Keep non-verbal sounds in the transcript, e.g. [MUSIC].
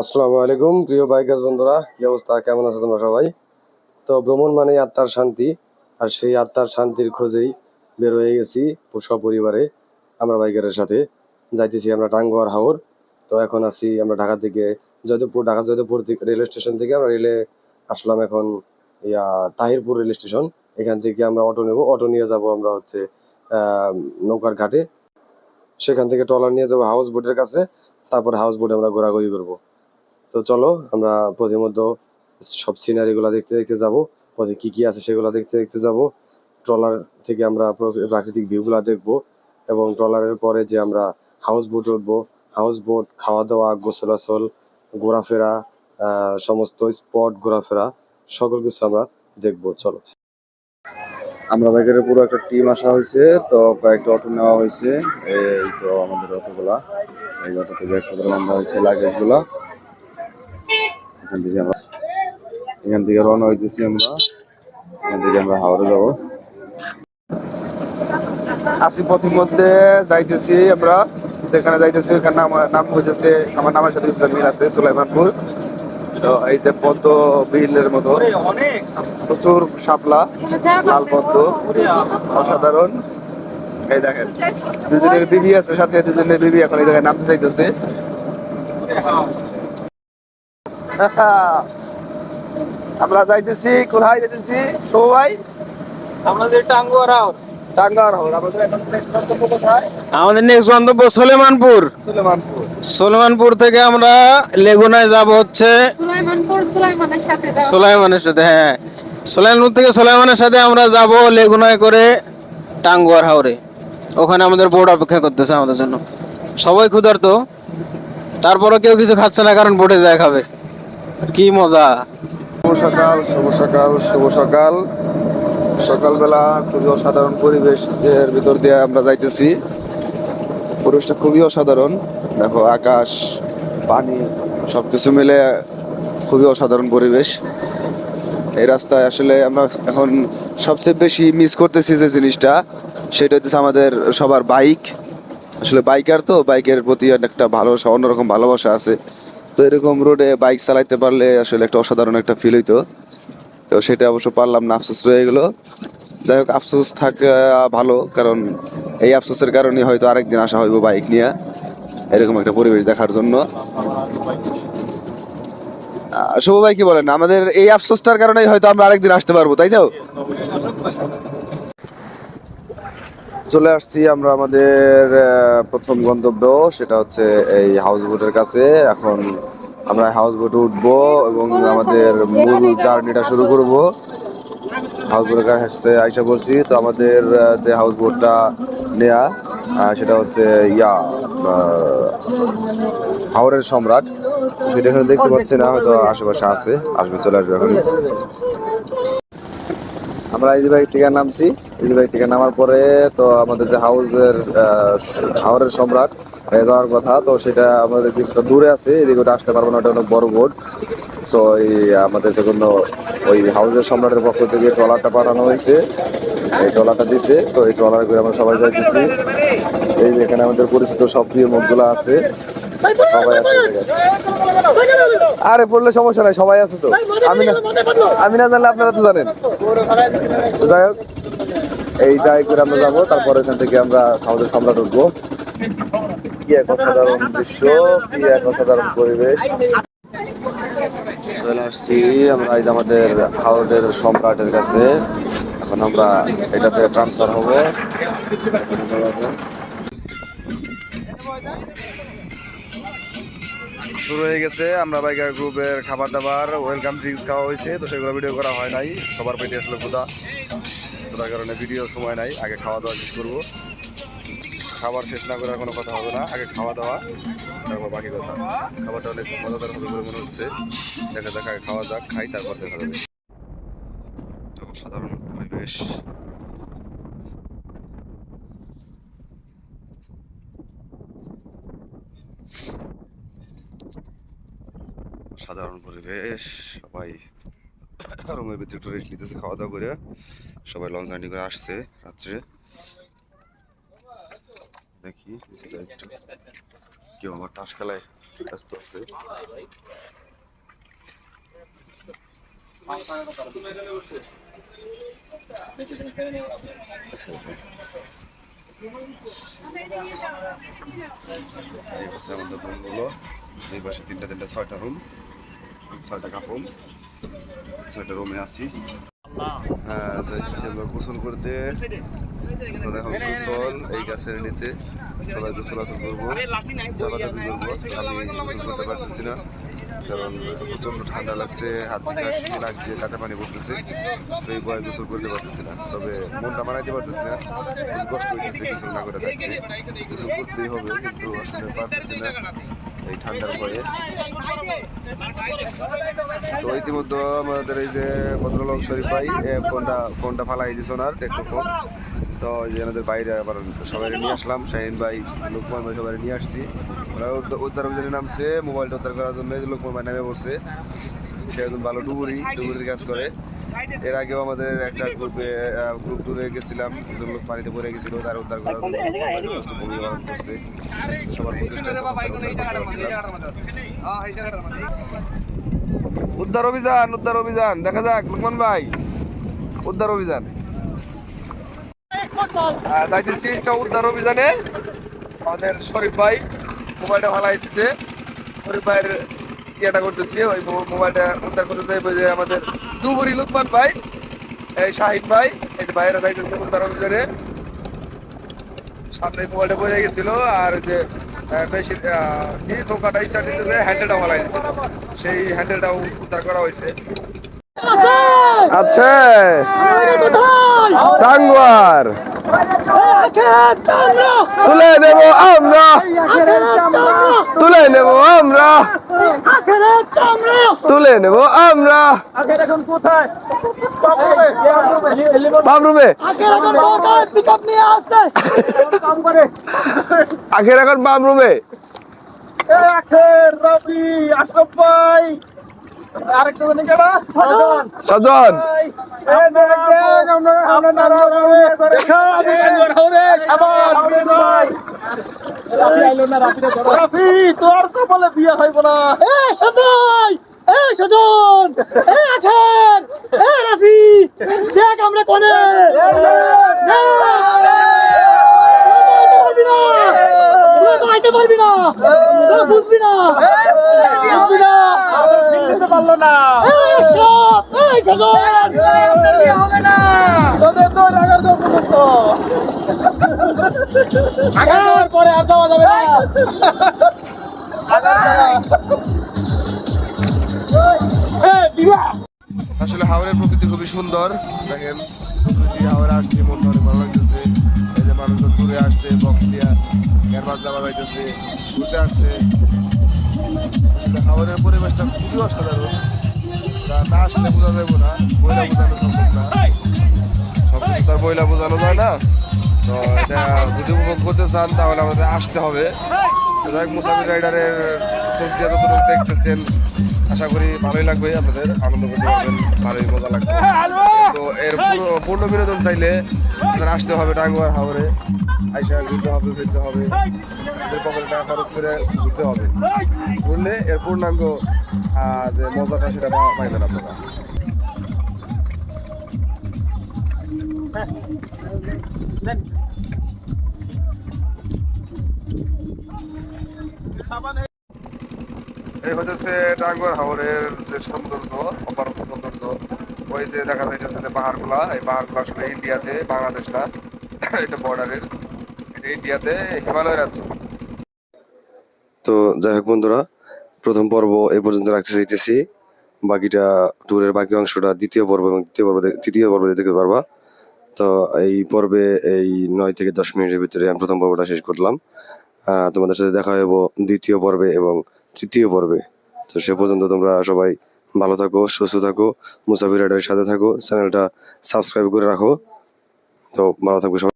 আসসালামু আলাইকুম, প্রিয় বাইকার বন্ধুরা, কি অবস্থা? কেমন আছে তোমরা সবাই? তো ভ্রমণ মানে আত্মার শান্তি, আর সেই আত্মার শান্তির খোঁজেই বের হয়ে গেছি সপরিবারে আমরা বাইকারের সাথে। যাইতেছি আমরা টাঙ্গুয়ার হাওর, তো এখন আছি আমরা ঢাকা থেকে জয়দেবপুর, ঢাকা জয়দেবপুর থেকে রেল স্টেশন থেকে আমরা রেলে আসলাম এখন, ইয়া, তাহিরপুর রেল স্টেশন। এখান থেকে আমরা অটো নেব, অটো নিয়ে যাব আমরা হচ্ছে নৌকার ঘাটে। সেখান থেকে ট্রলার নিয়ে যাব হাউস বোটের কাছে, তারপর হাউস বোটে আমরা ঘোরাঘুরি করব। তো চলো, আমরা প্রতিমধ্য সব সিনারি গুলা দেখতে দেখতে যাব। পথে কি কি আছে সেগুলো দেখতে দেখতে যাব। ট্রলার থেকে আমরা প্রাকৃতিক ভিউ গুলা দেখব এবং ট্রলারের পরে যে আমরা হাউস বোট উঠবো হাউস বোট খাওয়া দাওয়া গোসলাচল ঘোরাফেরা সমস্ত স্পট ঘোরাফেরা, সকল কিছু আমরা দেখব। চলো। আমরা বাইকের পুরো একটা টিম আসা হয়েছে, তো কয়েকটা অটো নেওয়া হয়েছে। এই তো আমাদের অটোগুলা, এই অটোতে ব্যাগপত্র বান্ধা হয়েছে লাগেজগুলা। এখান থেকে আমরা এখান থেকে রওনা হইতেছি আমরা। এখান থেকে আমরা হাওড়ে যাব। আসি পথের মধ্যে যাইতেছি আমরা। যেখানে যাইতেছি ওখানে নাম নাম হইতেছে আমার নামের সাথে কিছু মিল আছে, সুলাইমানপুর। তো এই যে পদ্ম বিলের মতো। প্রচুর শাপলা লাল পদ্ম অসাধারণ। এই দেখেন, দুজনের বিবি আছে, সাথে দুজনের বিবি এখন এই জায়গায় নামতে চাইতেছে। [LAUGHS] আমরা যাইতেছি কোথায় যাইতেছি? সবাই টাঙ্গার হল আমাদের নেক্সট গন্তব্য সোলেমানপুর। সুলেমানপুর। সোলেমানপুর থেকে আমরা লেগুনায় যাব হচ্ছে সুলাইমানের সাথে হ্যাঁ। সোলাইমানপুর থেকে সোলাইমানের সাথে আমরা যাব লেগুনায় করে টাঙ্গুয়ার হাওরে। ওখানে আমাদের বোর্ড অপেক্ষা করতেছে আমাদের জন্য। সবাই ক্ষুধার্ত। তারপরও কেউ কিছু খাচ্ছে না কারণ বোটে যায় খাবে। কি মজা? শুভ সকাল শুভ সকাল শুভ সকাল। সকালবেলা খুবই অসাধারণ পরিবেশের ভিতর দিয়ে আমরা যাইতেছি। পরিবেশটা খুবই অসাধারণ। দেখো আকাশ, পানি, সবকিছু মিলে খুবই অসাধারণ পরিবেশ। এই রাস্তায় আসলে আমরা এখন সবচেয়ে বেশি মিস করতেছি যে জিনিসটা, সেটা হচ্ছে আমাদের সবার বাইক আসলে বাইকার তো বাইকের প্রতি একটা ভালোবাসা অন্যরকম ভালোবাসা আছে। তো এরকম রোডে বাইক চালাইতে পারলে আসলে একটা অসাধারণ একটা ফিল হইতো। তো সেটা অবশ্য পারলাম না, আফসোস রয়ে গেলো। যাই হোক, আফসোস থাকা ভালো, কারণ এই আফসোসের কারণে হয়তো আরেকদিন আসা হইব বাইক নিয়ে। এরকম একটা পরিবেশ দেখার জন্য। শুভ ভাই কি বলেন? আমাদের এই আফসোসটার কারণেই হয়তো আমরা আরেকদিন আসতে পারব, তাই তো? চলে আসছি আমরা আমাদের প্রথম গন্তব্য, সেটা হচ্ছে এই হাউস বোটের কাছে। এখন আমরা হাউস বোটে উঠবো এবং আমাদের মূল জার্নিটা শুরু করব। হাউস বোটের কাছে আসতে আইসা পড়ছি। তো আমাদের যে হাউস বোটটা নেয়া সেটা হচ্ছে ইয়া হাওড়ের সম্রাট। সেটা এখানে দেখতে পাচ্ছি না, হয়তো আশেপাশে আছে। আসবে, চলে আসবে এখন। আমরা বাইক থেকে নামছি বাইক থেকে নামার পরে তো আমাদের যে হাউসের হাওরের সম্রাট যাওয়ার কথা, তো সেটা আমাদের কিছুটা দূরে আছে, এদিকে ওটা আসতে পারব না, ওটা অনেক বড় বোর্ড সো এই আমাদের জন্য ওই হাউসের সম্রাটের পক্ষ থেকে ট্রলারটা পাঠানো হয়েছে, এই ট্রলারটা দিছে, তো এই ট্রলার করে আমরা সবাই যাইতেছি। এই এখানে আমাদের পরিচিত সব প্রিয় মুখগুলো আছে সবাই আছে আরে পড়লে সমস্যা নাই সবাই আছে তো। আমি না আমি না জানলে আপনারা তো জানেন। যাই হোক এই যাই করে আমরা যাব তারপর এখান থেকে আমরা আমাদের সম্রাট উঠবো। কি এক অসাধারণ দৃশ্য কি এক অসাধারণ পরিবেশ। চলে আসছি আমরা এই যে আমাদের হাওড়ের সম্রাটের কাছে। এখন আমরা এটাতে ট্রান্সফার হব। শুরু হয়ে গেছে। আমরা বাইকার গ্রুপের খাবার দাবার ওয়েলকাম ড্রিঙ্কস খাওয়া হয়েছে। তো সেগুলো ভিডিও করা হয় নাই। সবার পেটে আসলে ক্ষুদা ক্ষুদার কারণে ভিডিও সময় নাই। আগে খাওয়া দাওয়া শেষ করব। খাবার শেষ না করার কোনো কথা হবে না। আগে খাওয়া দাওয়া, তারপর বাকি কথা। খাবারটা অনেক মজাদার হবে বলে মনে হচ্ছে। দেখা যাক, আগে খাওয়া যাক, খাই, তারপর দেখা যাবে। সাধারণ পরিবেশ। সাধারণ পরিবেশ, সবাই রুমের ভিতরে একটু রেস্ট নিতেছে খাওয়া দাওয়া করে। সবাই লঞ্চ জার্নি করে আসছে রাত্রে। দেখি একটু কেউ আমার তাস খেলায় ব্যস্ত আছে। এই হচ্ছে আমাদের রুমগুলো এই পাশে তিনটা তিনটা, ছয়টা রুম ছয়টা কাপড় রুমে আছি। হ্যাঁ যাইতেছি গোসল করতে। এখন গোসল, এই গাছের নিচে সবাই গোসল আসল করব। চাপাচাপি করব আমি গোসল করতে পারতেছি না, কারণ প্রচণ্ড ঠান্ডা লাগছে, হাত লাগছে কাঁচা পানি পড়তেছে। তো এই বয় গোসল করতে পারতেছি না। তবে মনটা মানাইতে পারতেছি না কষ্ট হইতেছে গোসল না করে থাকতে। গোসল করতেই হবে, কিন্তু আসলে পারতেছি না। এই ঠান্ডার ভয়ে তো ইতিমধ্যে আমাদের এই যে ভদ্রলোক শরীফ ভাই ফোনটা ফোনটা ফালাই দিছে ওনার ফোন। তো যে বাইরে আবার সবাই নিয়ে আসলাম, শাহিন ভাই, লোকমান ভাই সবাই নিয়ে আসছি। ওরা উদ্ধার- অভিযানে নামছে, মোবাইলটা উদ্ধার করার জন্য লোকমান ভাই নামে পড়ছে। সে একজন ভালো ডুবুরি, ডুবুরির কাজ করে। এর আগেও আমাদের একটা গ্রুপে গ্রুপ ট্যুরে গেছিলাম দুজন লোক পানিতে পড়ে গেছিল তার উদ্ধার করার জন্য ভূমি পালন করছে। সবার উদ্ধার অভিযান উদ্ধার অভিযান দেখা যাক লুকমান ভাই। উদ্ধার অভিযান। যাইতেছি একটা উদ্ধার অভিযানে আমাদের শরীফ ভাই মোবাইলটা ভালাই দিচ্ছে শরীফ ভাইয়ের ইয়েটা করতেছি ওই মোবাইলটা উদ্ধার করতে চাইব যে আমাদের দুবুরি লুকমান ভাই এই শাহিদ ভাই এই ভাইয়েরা অভিযানে সামনে মোবাইলটা পড়ে গেছিল আর যে বেশি কি নৌকাটা স্টার্ট দিতে হ্যান্ডেলটা সেই হ্যান্ডেলটাও উদ্ধার করা হয়েছে। আচ্ছা টাঙ্গুয়ার। তুলে নেব আমরা। তুলে নেব আমরা। তুলে নেব আমরা। বাথরুমে আখের এখন বাথরুমে। সজন। এ সজল এ সজন এ আখার এ রাফি দেখ আমরা কোনে আইতে পারবি না বুঝবি না বুঝবি না পারল না সব সজন পরে আর যাওয়া যাবে না। আসলে হাওড়ের প্রকৃতি খুবই সুন্দর। দেখেন প্রকৃতি হাওড়ে আসছে মনটা অনেক ভালো লাগতেছে। এই যে মানুষজন ঘুরে আসছে বক্স দিয়া মাছ যাওয়া যাইতেছে ঘুরতে আসছে। হাওড়ের পরিবেশটা খুবই অসাধারণ। তা না আসলে বোঝা যাবে না বইলা বোঝানো সম্ভব না। সব কিছু তো আর বইলা বোঝানো যায় না। তো এটা যদি উপভোগ করতে চান, তাহলে আমাদের আসতে হবে। যাই মুসাফির রাইডারের দিয়ে যতটুকু দেখতেছেন, আশা করি ভালোই লাগবে আপনাদের, আনন্দ করতে পারবেন, ভালোই মজা লাগবে। তো এর পুরো পূর্ণ বিনোদন চাইলে আপনার আসতে হবে টাঙ্গুয়ার হাওড়ে আইসা ঘুরতে হবে, ফিরতে হবে পকেটে টাকা খরচ করে ঘুরতে হবে। ঘুরলে এর পূর্ণাঙ্গ যে মজাটা সেটা পাইবেন আপনারা। এই হচ্ছে টাঙ্গুয়ার হাওরের যে সৌন্দর্য অপারক সৌন্দর্য ওই যে দেখা যাইতেছে যে পাহাড়গুলা এই পাহাড়গুলো আসলে ইন্ডিয়াতে বাংলাদেশ না এটা বর্ডারের এটা ইন্ডিয়াতে হিমালয় রাজ্য তো যাই হোক বন্ধুরা প্রথম পর্ব এই পর্যন্ত রাখতে চাইতেছি। বাকিটা ট্যুরের বাকি অংশটা দ্বিতীয় পর্ব এবং তৃতীয় পর্ব তৃতীয় পর্ব দেখতে পারবা। তো এই পর্বে এই নয় থেকে দশ মিনিটের ভিতরে আমি প্রথম পর্বটা শেষ করলাম। তোমাদের সাথে দেখা হব দ্বিতীয় পর্বে এবং তৃতীয় পর্বে। তো সে পর্যন্ত তোমরা সবাই ভালো থাকো, সুস্থ থাকো, মুসাফির রাইডারের সাথে থাকো, চ্যানেলটা সাবস্ক্রাইব করে রাখো। তো ভালো থাকবে সবাই।